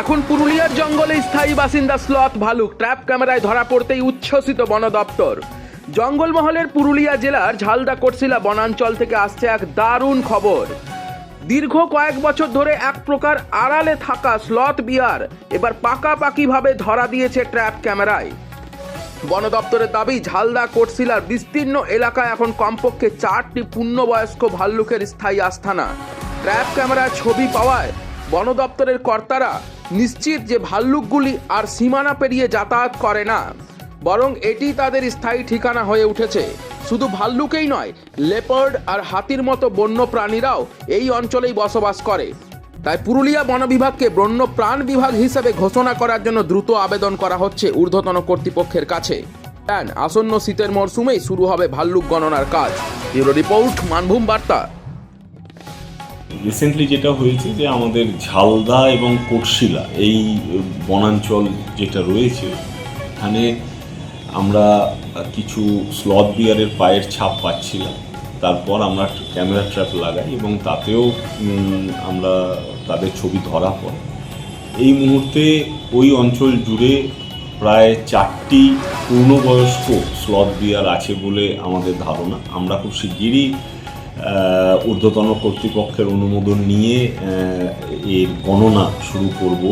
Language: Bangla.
এখন পুরুলিয়ার জঙ্গলে স্থায়ী বাসিন্দা স্লথ ভালুক। ট্র্যাপ ক্যামেরায় ধরা পড়তেই উচ্ছ্বসিত বন দপ্তর। জঙ্গলমহলের পুরুলিয়া জেলার ঝালদা কোটশিলা বনাঞ্চল থেকে আসছে এক দারুণ খবর। দীর্ঘ কয়েক বছর ধরে এক প্রকার আড়ালে থাকা স্লথ বিয়ার এবার পাকাপাকিভাবে ধরা দিয়েছে ট্র্যাপ ক্যামেরায়। বন দপ্তরের দাবি, ঝালদা কোটশিলার বিস্তীর্ণ এলাকায় এখন কমপক্ষে চারটি পূর্ণবয়স্ক ভাল্লুকের স্থায়ী আস্থানা। ট্র্যাপ ক্যামেরার ছবি পাওয়ায় বন দপ্তরের কর্তারা নিশ্চিত যে ভাল্লুকগুলি আর সীমানা পেরিয়ে যাতায়াত করে না, বরং এটি তাদের স্থায়ী ঠিকানা হয়ে উঠেছে। শুধু ভাল্লুকেই নয়, লেপার্ড আর হাতির মতো বন্য প্রাণীরাও এই অঞ্চলেই বসবাস করে। তাই পুরুলিয়া বন বিভাগকে বন্য প্রাণ বিভাগ হিসেবে ঘোষণা করার জন্য দ্রুত আবেদন করা হচ্ছে ঊর্ধ্বতন কর্তৃপক্ষের কাছে। আসন্ন শীতের মরশুমেই শুরু হবে ভাল্লুক গণনার কাজ। ব্যুরো রিপোর্ট, মানভূম বার্তা। রিসেন্টলি যেটা হয়েছে যে আমাদের ঝালদা এবং কোটশিলা, এই বনাঞ্চল যেটা রয়েছে, এখানে আমরা কিছু স্লথ বিয়ারের পায়ের ছাপ পাচ্ছিলাম। তারপর আমরা ক্যামেরা ট্র্যাপ লাগাই এবং তাতেও আমরা তাদের ছবি ধরা পড়ে। এই মুহূর্তে ওই অঞ্চল জুড়ে প্রায় চারটি পূর্ণবয়স্ক স্লথ বিয়ার আছে বলে আমাদের ধারণা। আমরা খুব শিগগিরই ঊর্ধ্বতন কর্তৃপক্ষের অনুমোদন নিয়ে এর গণনা শুরু করব